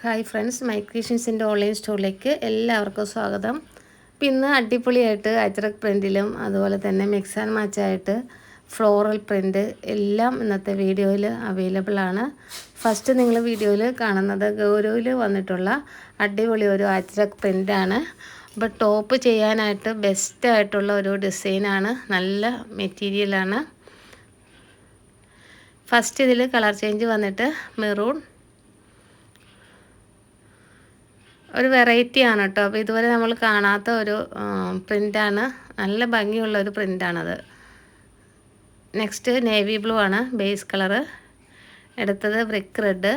Hi friends my ക്രിയേഷൻസിന്റെ online സ്റ്റോറിലേക്ക് എല്ലാവർക്കും സ്വാഗതം. പിന്ന് ഇന്ന് അടിപൊളിയായിട്ട് അജ്രക് പ്രിന്റിലും അതുപോലെ തന്നെ മിക്സ് ആൻഡ് മാച്ചായിട്ട് ഫ്ലോറൽ പ്രിന്റ് എല്ലാം ഇന്നത്തെ വീഡിയോയിൽ അവൈലബിൾ ആണ്. ഫസ്റ്റ് നിങ്ങൾ വീഡിയോയിൽ കാണുന്നത് ഗൗരവിൽ വന്നിട്ടുള്ള അടിപൊളി ഒരു അജ്രക് പ്രിന്റാണ് അപ്പോൾ ടോപ്പ് ചെയ്യാനായിട്ട് ബെസ്റ്റ് ആയിട്ടുള്ള ഒരു ഡിസൈനാണ് നല്ല മെറ്റീരിയലാണ് ഫസ്റ്റ് ഇതിൽ കളർ ചേഞ്ച് വന്നിട്ട് മെറൂൺ ഒരു വെറൈറ്റി ആണ് കേട്ടോ. അപ്പോൾ ഇതുവരെ നമ്മൾ കാണാത്ത ഒരു പ്രിന്റാണ് നല്ല ഭംഗിയുള്ള ഒരു പ്രിന്റാണത് നെക്സ്റ്റ് നേവി ബ്ലൂ ആണ് ബേസ് കളറ് എടുത്തത് ബ്രിക്ക് റെഡ്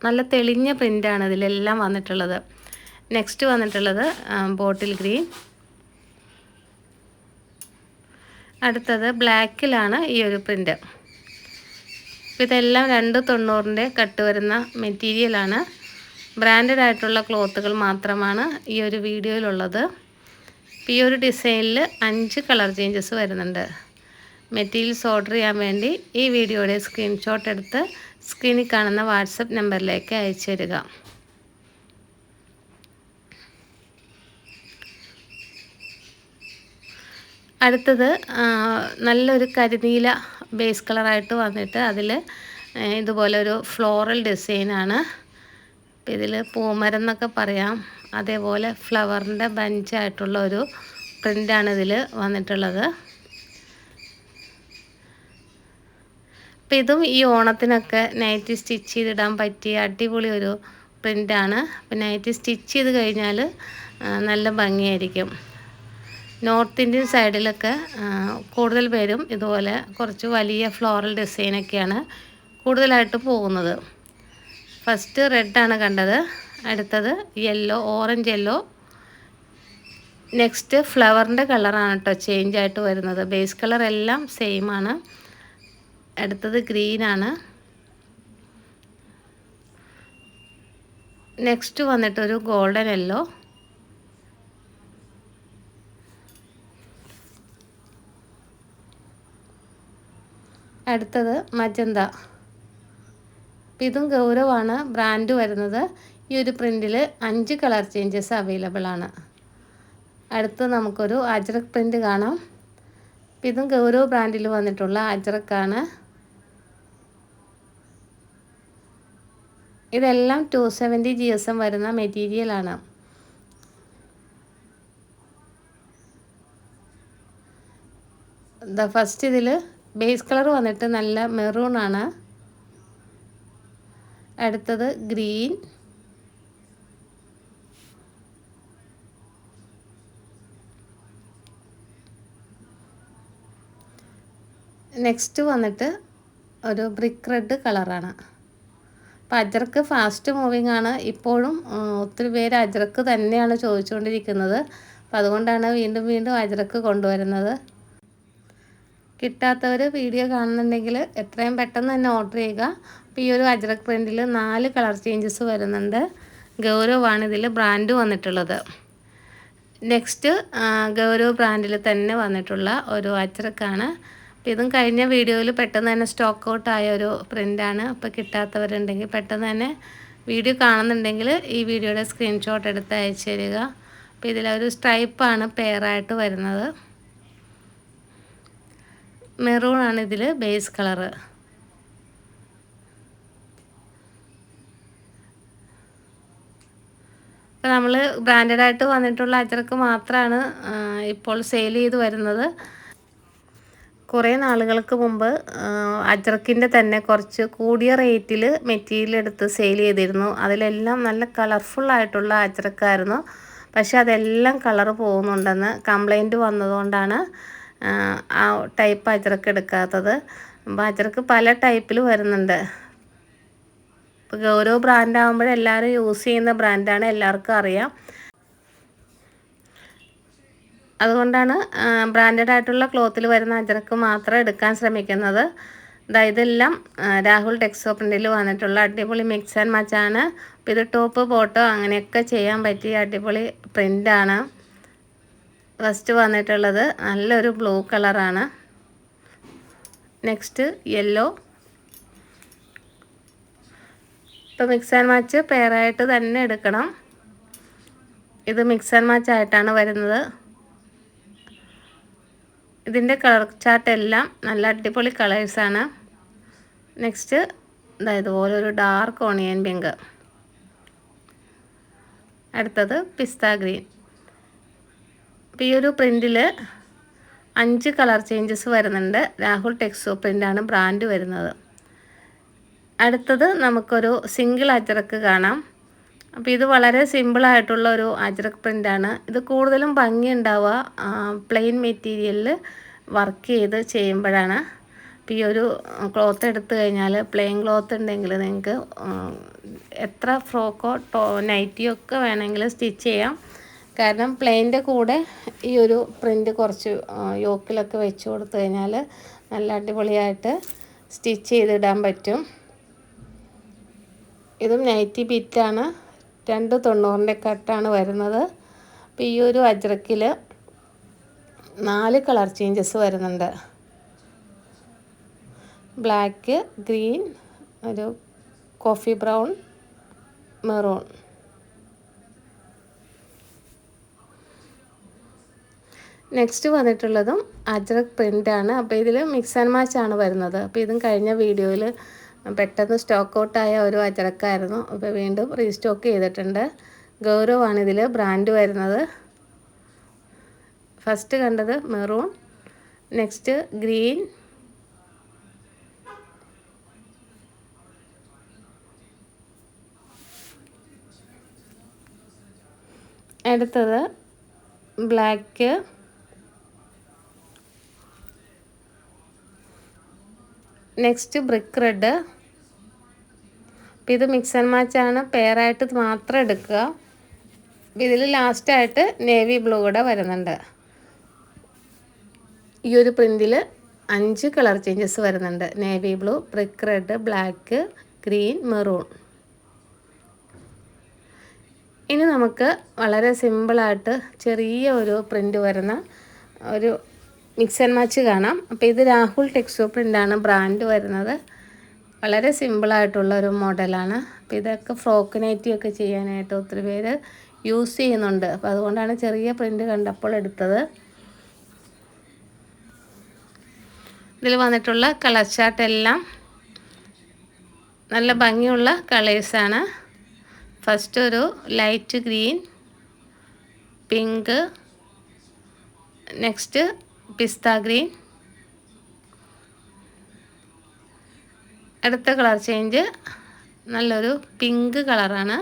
നല്ല തെളിഞ്ഞ പ്രിന്റാണ് ഇതിലെല്ലാം വന്നിട്ടുള്ളത്. നെക്സ്റ്റ് വന്നിട്ടുള്ളത് ബോട്ടിൽ ഗ്രീൻ അടുത്തത് ബ്ലാക്കിലാണ് ഈ ഒരു പ്രിന്റ് ഇതെല്ലാം രണ്ട് തൊണ്ണൂറിന്റെ കട്ട് വരുന്ന മെറ്റീരിയലാണ് ബ്രാൻഡഡ് ആയിട്ടുള്ള ക്ലോത്തുകൾ മാത്രമാണ് ഈ ഒരു വീഡിയോയിലുള്ളത്. ഈ ഒരു ഡിസൈനിൽ അഞ്ച് കളർ ചേഞ്ചസ് വരുന്നുണ്ട്. മെറ്റീരിയൽസ് ഓർഡർ ചെയ്യാൻ വേണ്ടി ഈ വീഡിയോയുടെ സ്ക്രീൻഷോട്ട് എടുത്ത് സ്ക്രീനിൽ കാണുന്ന വാട്സപ്പ് നമ്പറിലേക്ക് അയച്ചു തരിക. അടുത്തത് നല്ലൊരു കരിനീല ബേസ് കളറായിട്ട് വന്നിട്ട് അതിൽ ഇതുപോലെ ഒരു ഫ്ലോറൽ ഡിസൈനാണ് ഇതിൽ പൂമരം എന്നൊക്കെ പറയാം. അതേപോലെ ഫ്ലവറിന്റെ ബഞ്ചായിട്ടുള്ള ഒരു പ്രിന്റാണ് ഇതിൽ വന്നിട്ടുള്ളത്. അപ്പം ഇതും ഈ ഓണത്തിനൊക്കെ നൈറ്റ് സ്റ്റിച്ച് ചെയ്തിടാൻ പറ്റിയ അടിപൊളി ഒരു പ്രിന്റാണ് അപ്പം നൈറ്റ് സ്റ്റിച്ച് ചെയ്ത് കഴിഞ്ഞാൽ നല്ല ഭംഗിയായിരിക്കും. നോർത്ത് ഇന്ത്യൻ സൈഡിലൊക്കെ കൂടുതൽ പേരും ഇതുപോലെ കുറച്ച് വലിയ ഫ്ലോറൽ ഡിസൈനൊക്കെയാണ് കൂടുതലായിട്ട് പോകുന്നത്. ഫസ്റ്റ് റെഡാണ് കണ്ടത്. അടുത്തത് യെല്ലോ ഓറഞ്ച് യെല്ലോ. നെക്സ്റ്റ് ഫ്ലവറിന്റെ കളറാണ് കേട്ടോ ചേഞ്ച് ആയിട്ട് വരുന്നത്. ബേസ് കളർ എല്ലാം സെയിം ആണ്. അടുത്തത് ഗ്രീനാണ് നെക്സ്റ്റ് വന്നിട്ടൊരു ഗോൾഡൻ യെല്ലോ. അടുത്തത് മജന്ത. അപ്പം ഇതും ഗൗരവാണ്. ബ്രാൻഡ് വരുന്നത്. ഈ ഒരു പ്രിന്റിൽ അഞ്ച് കളർ ചേഞ്ചസ് അവൈലബിൾ ആണ്. അടുത്ത് നമുക്കൊരു അജ്രക് പ്രിന്റ് കാണാം. അപ്പം ഇതും ഗൗരവ് ബ്രാൻഡിൽ വന്നിട്ടുള്ള അജ്രക്കാണ്. ഇതെല്ലാം two seventy G S M വരുന്ന മെറ്റീരിയലാണ് ദ ഫസ്റ്റ് ഇതിൽ ബേസ് കളർ വന്നിട്ട് നല്ല മെറൂൺ ആണ്. അടുത്തത് ഗ്രീൻ നെക്സ്റ്റ് വന്നിട്ട് ഒരു ബ്രിക്ക് റെഡ് കളറാണ് അപ്പോൾ അജർക്ക് ഫാസ്റ്റ് മൂവിങ് ആണ്. ഇപ്പോഴും ഒത്തിരി പേര് അജർക്ക് തന്നെയാണ് ചോദിച്ചുകൊണ്ടിരിക്കുന്നത്. അപ്പോൾ അതുകൊണ്ടാണ് വീണ്ടും വീണ്ടും അജർക്ക് കൊണ്ടുവരുന്നത്. കിട്ടാത്തവർ വീഡിയോ കാണുന്നുണ്ടെങ്കിൽ എത്രയും പെട്ടെന്ന് തന്നെ ഓർഡർ ചെയ്യുക. അപ്പോൾ ഈ ഒരു അജ്രക് പ്രിന്റിൽ നാല് കളർ ചേഞ്ചസ് വരുന്നുണ്ട്. ഗൗരവാണ് ഇതിൽ ബ്രാൻഡ് വന്നിട്ടുള്ളത് നെക്സ്റ്റ് ഗൗരവ് ബ്രാൻഡിൽ തന്നെ വന്നിട്ടുള്ള ഒരു അജ്രക്കാണ്. അപ്പോൾ ഇതും കഴിഞ്ഞ വീഡിയോയിൽ പെട്ടെന്ന് തന്നെ സ്റ്റോക്ക് ഔട്ട് ആയ ഒരു പ്രിന്റാണ് അപ്പോൾ കിട്ടാത്തവരുണ്ടെങ്കിൽ പെട്ടെന്ന് തന്നെ വീഡിയോ കാണുന്നുണ്ടെങ്കിൽ ഈ വീഡിയോയുടെ സ്ക്രീൻഷോട്ട് എടുത്ത് അയച്ചു തരിക. അപ്പോൾ ഇതിലൊരു സ്ട്രൈപ്പാണ് പെയറായിട്ട് വരുന്നത്. മെറൂൺ ആണ് ഇതിൽ ബേസ് കളറ് അപ്പോൾ നമ്മൾ ബ്രാൻഡഡ് ആയിട്ട് വന്നിട്ടുള്ള അച്ചറക്ക് മാത്രമാണ് ഇപ്പോൾ സെയിൽ ചെയ്ത് വരുന്നത്. കുറേ നാളുകൾക്ക് മുമ്പ് അജ്രക്കിന്റെ തന്നെ കുറച്ച് കൂടിയ റേറ്റിൽ മെറ്റീരിയൽ എടുത്ത് സെയിൽ ചെയ്തിരുന്നു. അതിലെല്ലാം നല്ല കളർഫുള്ളായിട്ടുള്ള ആയിട്ടുള്ള അജ്രക്കായിരുന്നു പക്ഷെ അതെല്ലാം കളർ പോകുന്നുണ്ടെന്ന് കംപ്ലൈന്റ് വന്നതുകൊണ്ടാണ് ആ ടൈപ്പ് അജറക്ക് എടുക്കാത്തത്. അപ്പോൾ അജറക്ക് പല ടൈപ്പിൽ വരുന്നുണ്ട്. ഇപ്പോൾ ഓരോ ബ്രാൻഡ് ആകുമ്പോൾ എല്ലാവരും യൂസ് ചെയ്യുന്ന ബ്രാൻഡാണ് എല്ലാവർക്കും അറിയാം. അതുകൊണ്ടാണ് ബ്രാൻഡഡ് ആയിട്ടുള്ള ക്ലോത്തിൽ വരുന്ന അജറക്ക് മാത്രം എടുക്കാൻ ശ്രമിക്കുന്നത്. ഇതെല്ലാം രാഹുൽ ടെക്സോ പ്രിന്റിൽ വന്നിട്ടുള്ള അടിപൊളി മിക്സ് ആൻഡ് മച്ചാണ് ഇത് ടോപ്പ് ബോട്ടോ അങ്ങനെയൊക്കെ ചെയ്യാൻ പറ്റിയ അടിപൊളി പ്രിന്റാണ് ഫസ്റ്റ് വന്നിട്ടുള്ളത് നല്ലൊരു ബ്ലൂ കളറാണ് നെക്സ്റ്റ് യെല്ലോ ഇപ്പോൾ മിക്സ് ആൻഡ് മാച്ച് പെയറായിട്ട് തന്നെ എടുക്കണം. ഇത് മിക്സ് ആൻഡ് മാച്ച് ആയിട്ടാണ് വരുന്നത്. ഇതിന്റെ കളർ ചാർട്ട് എല്ലാം നല്ല അടിപൊളി കളേഴ്സാണ് നെക്സ്റ്റ് ഇതാ ഇതുപോലെ ഒരു ഡാർക്ക് ഓണിയൻ പിങ്ക് അടുത്തത് പിസ്ത ഗ്രീൻ അപ്പോൾ ഈ ഒരു പ്രിന്റിൽ അഞ്ച് കളർ ചേഞ്ചസ് വരുന്നുണ്ട്. രാഹുൽ ടെക്സോ പ്രിന്റാണ് ബ്രാൻഡ് വരുന്നത്. അടുത്തത് നമുക്കൊരു സിംഗിൾ അജറക്ക് കാണാം. അപ്പോൾ ഇത് വളരെ സിമ്പിളായിട്ടുള്ള ഒരു അജ്രക് പ്രിന്റാണ് ഇത് കൂടുതലും ഭംഗി ഉണ്ടാവുക പ്ലെയിൻ മെറ്റീരിയലിൽ വർക്ക് ചെയ്ത് ചെയ്യുമ്പോഴാണ്. അപ്പോൾ ഈ ഒരു ക്ലോത്ത് എടുത്തു കഴിഞ്ഞാൽ പ്ലെയിൻ ക്ലോത്ത് ഉണ്ടെങ്കിൽ നിങ്ങൾക്ക് എത്ര ഫ്രോക്കോ ടോ നൈറ്റിയോ ഒക്കെ വേണമെങ്കിൽ സ്റ്റിച്ച് ചെയ്യാം. കാരണം പ്ലെയിന്റെ കൂടെ ഈ ഒരു പ്രിന്റ് കുറച്ച് യോക്കിലൊക്കെ വെച്ച് കൊടുത്തു കഴിഞ്ഞാൽ നല്ല അടിപൊളിയായിട്ട് സ്റ്റിച്ച് ചെയ്തിടാൻ പറ്റും. ഇതും നൈറ്റി ബിറ്റാണ് രണ്ട് തൊണ്ണൂറിന്റെ കട്ടാണ് വരുന്നത്. അപ്പോൾ ഈ ഒരു അജ്രക്കിൽ നാല് കളർ ചേഞ്ചസ് വരുന്നുണ്ട്. ബ്ലാക്ക് ഗ്രീൻ ഒരു കോഫി ബ്രൗൺ മെറൂൺ നെക്സ്റ്റ് വന്നിട്ടുള്ളതും അജ്രക് പ്രിന്റാണ് അപ്പോൾ ഇതിൽ മിക്സ് ആൻഡ് മാച്ച് ആണ് വരുന്നത്. അപ്പോൾ ഇതും കഴിഞ്ഞ വീഡിയോയിൽ പെട്ടെന്ന് സ്റ്റോക്ക് ഔട്ടായ ഒരു അജ്രക്കായിരുന്നു അപ്പോൾ വീണ്ടും റീസ്റ്റോക്ക് ചെയ്തിട്ടുണ്ട്. ഗൗരവാണ് ഇതിൽ ബ്രാൻഡ് വരുന്നത്. ഫസ്റ്റ് കണ്ടത് മെറൂൺ നെക്സ്റ്റ് ഗ്രീൻ അടുത്തത് ബ്ലാക്ക് നെക്സ്റ്റ് ബ്രിക്ക് റെഡ് അപ്പം ഇത് മിക്സ് ആൻഡ് മാച്ചാണ് പെയറായിട്ട് മാത്രം എടുക്കുക. ഇതിൽ ലാസ്റ്റായിട്ട് നേവി ബ്ലൂ കൂടെ വരുന്നുണ്ട്. ഈ ഒരു പ്രിന്റിൽ അഞ്ച് കളർ ചേഞ്ചസ് വരുന്നുണ്ട്. Navy blue brick red black green maroon ഇനി നമുക്ക് വളരെ സിമ്പിളായിട്ട് ചെറിയ ഒരു പ്രിന്റ് വരുന്ന ഒരു മിക്സ് ആൻഡ് മാച്ച് കാണാം. അപ്പോൾ ഇത് രാഹുൽ ടെക്സോ പ്രിന്റാണ് ബ്രാൻഡ് വരുന്നത്. വളരെ സിമ്പിളായിട്ടുള്ള ഒരു മോഡലാണ്. അപ്പോൾ ഇതൊക്കെ ഫ്രോക്ക് നൈറ്റി ഒക്കെ ചെയ്യാനായിട്ട് ഒത്തിരി പേര് യൂസ് ചെയ്യുന്നുണ്ട്. അപ്പോൾ അതുകൊണ്ടാണ് ചെറിയ പ്രിന്റ് കണ്ടപ്പോൾ എടുത്തത്. ഇതിൽ വന്നിട്ടുള്ള കളർ ചാർട്ടെല്ലാം നല്ല ഭംഗിയുള്ള കളേഴ്സാണ് ഫസ്റ്റ് ഒരു ലൈറ്റ് ഗ്രീൻ പിങ്ക് നെക്സ്റ്റ് പിസ്ത ഗ്രീൻ. അടുത്ത കളർ ചേഞ്ച്. നല്ലൊരു പിങ്ക് കളറാണ്.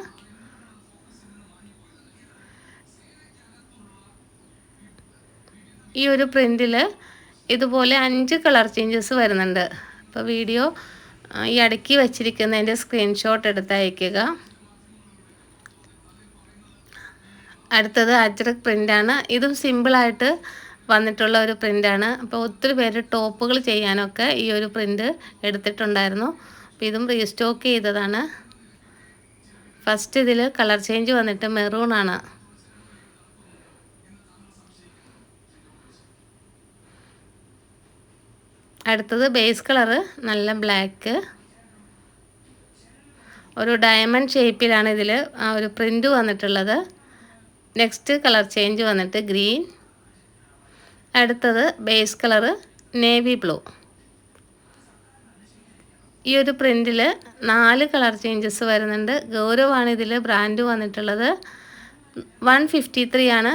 ഈ ഒരു പ്രിന്റിൽ ഇതുപോലെ അഞ്ച് കളർ ചേഞ്ചസ് വരുന്നുണ്ട്. അപ്പോൾ വീഡിയോ ഈ അടുക്കി വച്ചിരിക്കുന്നതിന്റെ സ്ക്രീൻഷോട്ട് എടുത്ത് അയക്കുക അടുത്തത് അജ്രക് പ്രിന്റാണ് ഇതും സിമ്പിളായിട്ട് വന്നിട്ടുള്ള ഒരു പ്രിന്റാണ് അപ്പോൾ ഒത്തിരി പേര് ടോപ്പുകൾ ചെയ്യാനൊക്കെ ഈ ഒരു പ്രിന്റ് എടുത്തിട്ടുണ്ടായിരുന്നു. അപ്പോൾ ഇതും റീസ്റ്റോക്ക് ചെയ്തതാണ്. ഫസ്റ്റ് ഇതിൽ കളർ ചേഞ്ച് വന്നിട്ട് മെറൂൺ ആണ്. അടുത്തത് ബേസ് കളറ് നല്ല ബ്ലാക്ക് ഒരു ഡയമണ്ട് ഷേപ്പിലാണ് ഇതിൽ ആ ഒരു പ്രിന്റ് വന്നിട്ടുള്ളത്. നെക്സ്റ്റ് കളർ ചേഞ്ച് വന്നിട്ട് ഗ്രീൻ അടുത്തത് ബേസ് കളറ് നേവി ബ്ലൂ ഈ ഒരു പ്രിന്റിൽ നാല് കളർ ചേഞ്ചസ് വരുന്നുണ്ട്. ഗൗരവാണ് ഇതിൽ ബ്രാൻഡ് വന്നിട്ടുള്ളത്. വൺ ഫിഫ്റ്റി ത്രീ ആണ്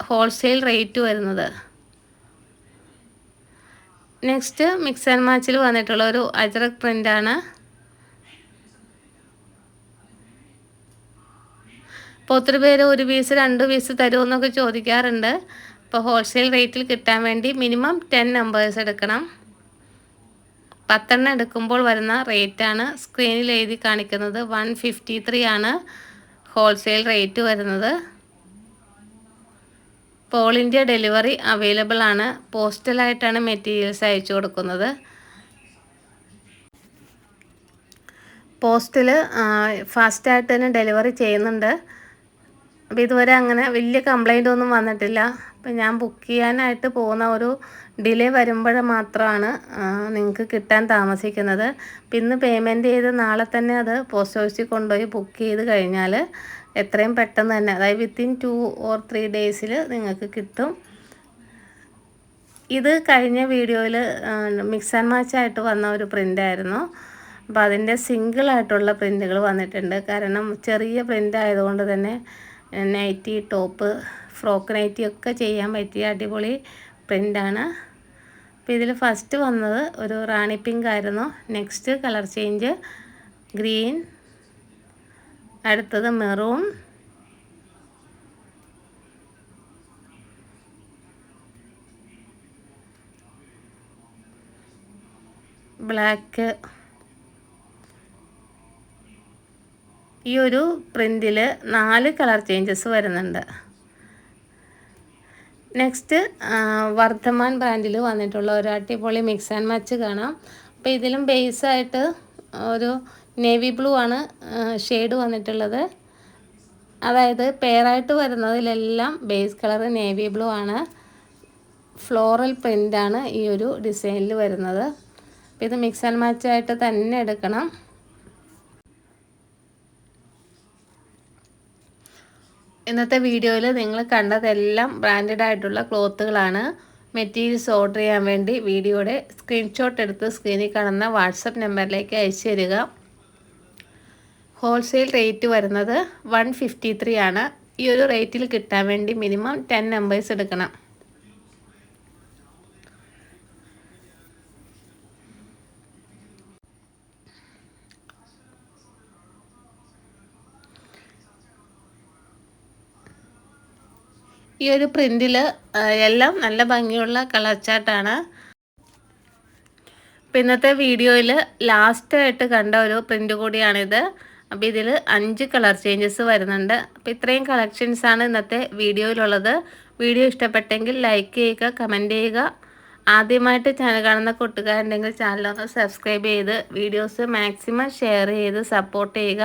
ഹോൾസെയിൽ റേറ്റ് വരുന്നത്. നെക്സ്റ്റ് മിക്സ് ആൻഡ് മാച്ചിൽ വന്നിട്ടുള്ള ഒരു അജറക് പ്രിന്റാണ് അപ്പോൾ ഒത്തിരി പേര് ഒരു പീസ് രണ്ട് പീസ് തരുമെന്നൊക്കെ ചോദിക്കാറുണ്ട്. അപ്പോൾ ഹോൾസെയിൽ റേറ്റിൽ കിട്ടാൻ വേണ്ടി മിനിമം ടെൻ നമ്പേഴ്സ് എടുക്കണം. പത്തെണ്ണം എടുക്കുമ്പോൾ വരുന്ന റേറ്റാണ് സ്ക്രീനിൽ എഴുതി കാണിക്കുന്നത്. വൺ ഫിഫ്റ്റി ത്രീ ആണ് ഹോൾസെയിൽ റേറ്റ് വരുന്നത്. ഇപ്പോൾ ഓൾ ഇന്ത്യ ഡെലിവറി അവൈലബിൾ ആണ്. പോസ്റ്റലായിട്ടാണ് മെറ്റീരിയൽസ് അയച്ചു കൊടുക്കുന്നത്. പോസ്റ്റിൽ ഫാസ്റ്റായിട്ട് തന്നെ ഡെലിവറി ചെയ്യുന്നുണ്ട്. അപ്പോൾ ഇതുവരെ അങ്ങനെ വലിയ കംപ്ലൈന്റ് ഒന്നും വന്നിട്ടില്ല. അപ്പം ഞാൻ ബുക്ക് ചെയ്യാനായിട്ട് പോകുന്ന ഒരു ഡിലേ വരുമ്പോൾ മാത്രമാണ് നിങ്ങൾക്ക് കിട്ടാൻ താമസിക്കുന്നത്. പിന്നെ പേയ്മെന്റ് ചെയ്ത് നാളെ തന്നെ അത് പോസ്റ്റ് ഓഫീസിൽ കൊണ്ടുപോയി ബുക്ക് ചെയ്ത് കഴിഞ്ഞാൽ എത്രയും പെട്ടെന്ന് തന്നെ അതായത് വിത്തിൻ ടു ഓർ ത്രീ ഡേയ്സിൽ നിങ്ങൾക്ക് കിട്ടും. ഇത് കഴിഞ്ഞ വീഡിയോയിൽ മിക്സ് ആൻഡ് മാച്ച് ആയിട്ട് വന്ന ഒരു പ്രിന്റ് ആയിരുന്നു. അപ്പോൾ അതിന്റെ സിംഗിളായിട്ടുള്ള പ്രിന്റുകൾ വന്നിട്ടുണ്ട്. കാരണം ചെറിയ പ്രിന്റ് ആയതുകൊണ്ട് തന്നെ നൈറ്റി ടോപ്പ് ഫ്രോക്ക് നൈറ്റി ഒക്കെ ചെയ്യാൻ പറ്റിയ അടിപൊളി പ്രിന്റാണ് അപ്പോൾ ഇതിൽ ഫസ്റ്റ് വന്നത് ഒരു റാണി പിങ്ക് ആയിരുന്നു. Next colour change green. അടുത്തത് മെറൂൺ. ബ്ലാക്ക്. ഈ ഒരു പ്രിന്റിൽ നാല് കളർ ചേഞ്ചസ് വരുന്നുണ്ട്. നെക്സ്റ്റ് വർദ്ധമാൻ ബ്രാൻഡിൽ വന്നിട്ടുള്ള ഒരു അടിപൊളി മിക്സ് ആൻഡ് മച്ച് കാണാം. അപ്പോൾ ഇതിലും ബേസായിട്ട് ഒരു നേവി ബ്ലൂ ആണ് ഷെയ്ഡ് വന്നിട്ടുള്ളത്. അതായത് പെയറായിട്ട് വരുന്നതിലെല്ലാം ബേസ് കളർ നേവി ബ്ലൂ ആണ്. ഫ്ലോറൽ പ്രിന്റാണ് ഈ ഒരു ഡിസൈനിൽ വരുന്നത്. അപ്പോൾ ഇത് മിക്സ് ആൻഡ് മാച്ചായിട്ട് തന്നെ എടുക്കണം. ഇന്നത്തെ വീഡിയോയിൽ നിങ്ങൾ കണ്ടതെല്ലാം ബ്രാൻഡഡ് ആയിട്ടുള്ള ക്ലോത്തുകളാണ്. മെറ്റീരിയൽസ് ഓർഡർ ചെയ്യാൻ വേണ്ടി വീഡിയോയുടെ സ്ക്രീൻഷോട്ട് എടുത്ത് സ്ക്രീനിൽ കാണുന്ന വാട്സപ്പ് നമ്പറിലേക്ക് അയച്ചു തരിക. ഹോൾസെയിൽ റേറ്റ് വരുന്നത് വൺ ഫിഫ്റ്റി ത്രീ ആണ്. ഈ ഒരു റേറ്റിൽ കിട്ടാൻ വേണ്ടി മിനിമം ടെൻ നമ്പേഴ്സ് എടുക്കണം. ഈ ഒരു പ്രിന്റിൽ എല്ലാം നല്ല ഭംഗിയുള്ള കളർ ചാർട്ടാണ്. അപ്പോൾ ഇന്നത്തെ വീഡിയോയിൽ ലാസ്റ്റായിട്ട് കണ്ട ഒരു പ്രിന്റ് കൂടിയാണിത്. അപ്പോൾ ഇതിൽ അഞ്ച് കളർ ചേഞ്ചസ് വരുന്നുണ്ട്. അപ്പോൾ ഇത്രയും കളക്ഷൻസാണ് ഇന്നത്തെ വീഡിയോയിലുള്ളത്. വീഡിയോ ഇഷ്ടപ്പെട്ടെങ്കിൽ ലൈക്ക് ചെയ്യുക കമന്റ് ചെയ്യുക. ആദ്യമായിട്ട് ചാനൽ കാണുന്ന കൂട്ടുകാരുണ്ടെങ്കിൽ ചാനലൊന്ന് സബ്സ്ക്രൈബ് ചെയ്ത് വീഡിയോസ് മാക്സിമം ഷെയർ ചെയ്ത് സപ്പോർട്ട് ചെയ്യുക.